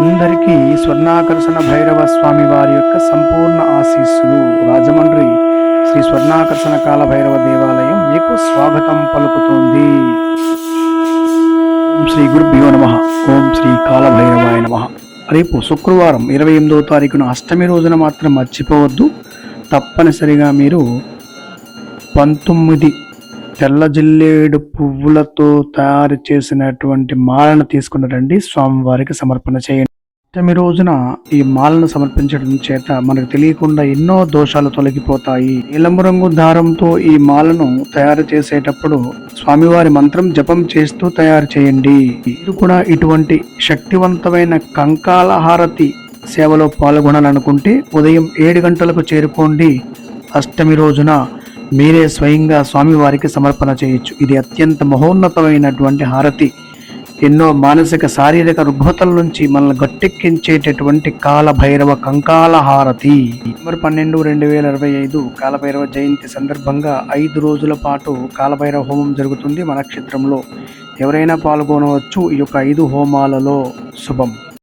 అందరికీ స్వర్ణాకర్షణ భైరవ స్వామి వారి యొక్క సంపూర్ణ ఆశీస్సులు. రాజమండ్రి శ్రీ స్వర్ణాకర్షణ కాల భైరవ దేవాలయం మీకు స్వాగతం పలుకుతుంది. శ్రీ గురుభ్యో నమ ఓం శ్రీ కాల భైరవాయ నమ. రేపు శుక్రవారం ఇరవై ఎనిమిదవ తారీఖున అష్టమి రోజున మాత్రం మర్చిపోవద్దు. తప్పనిసరిగా మీరు పంతొమ్మిది తెల్ల జిల్లేడు పువ్వులతో తయారు చేసినటువంటి మాలను తీసుకుని రండి. స్వామివారికి సమర్పణ చేయండి. అష్టమి రోజున ఈ మాలను సమర్పించడం చేత మనకు తెలియకుండా ఎన్నో దోషాలు తొలగిపోతాయి. నీలము రంగు దారంతో ఈ మాలను తయారు చేసేటప్పుడు స్వామివారి మంత్రం జపం చేస్తూ తయారు చేయండి. మీరు కూడా ఇటువంటి శక్తివంతమైన కంకాల హారతి సేవలో పాల్గొనాలనుకుంటే ఉదయం ఏడు గంటలకు చేరుకోండి. అష్టమి రోజున మీరే స్వయంగా స్వామివారికి సమర్పణ చేయొచ్చు. ఇది అత్యంత మహోన్నతమైనటువంటి హారతి. ఎన్నో మానసిక శారీరక రుగ్మతల నుంచి మనల్ని గట్టెక్కించేటటువంటి కాలభైరవ కంకాలహారతి. కంకాల హారతి నవంబర్ పన్నెండు రెండు వేల ఇరవై ఐదు కాలభైరవ జయంతి సందర్భంగా ఐదు రోజుల పాటు కాలభైరవ హోమం జరుగుతుంది. మన క్షేత్రంలో ఎవరైనా పాల్గొనవచ్చు. ఈ యొక్క ఐదు హోమాలలో శుభం.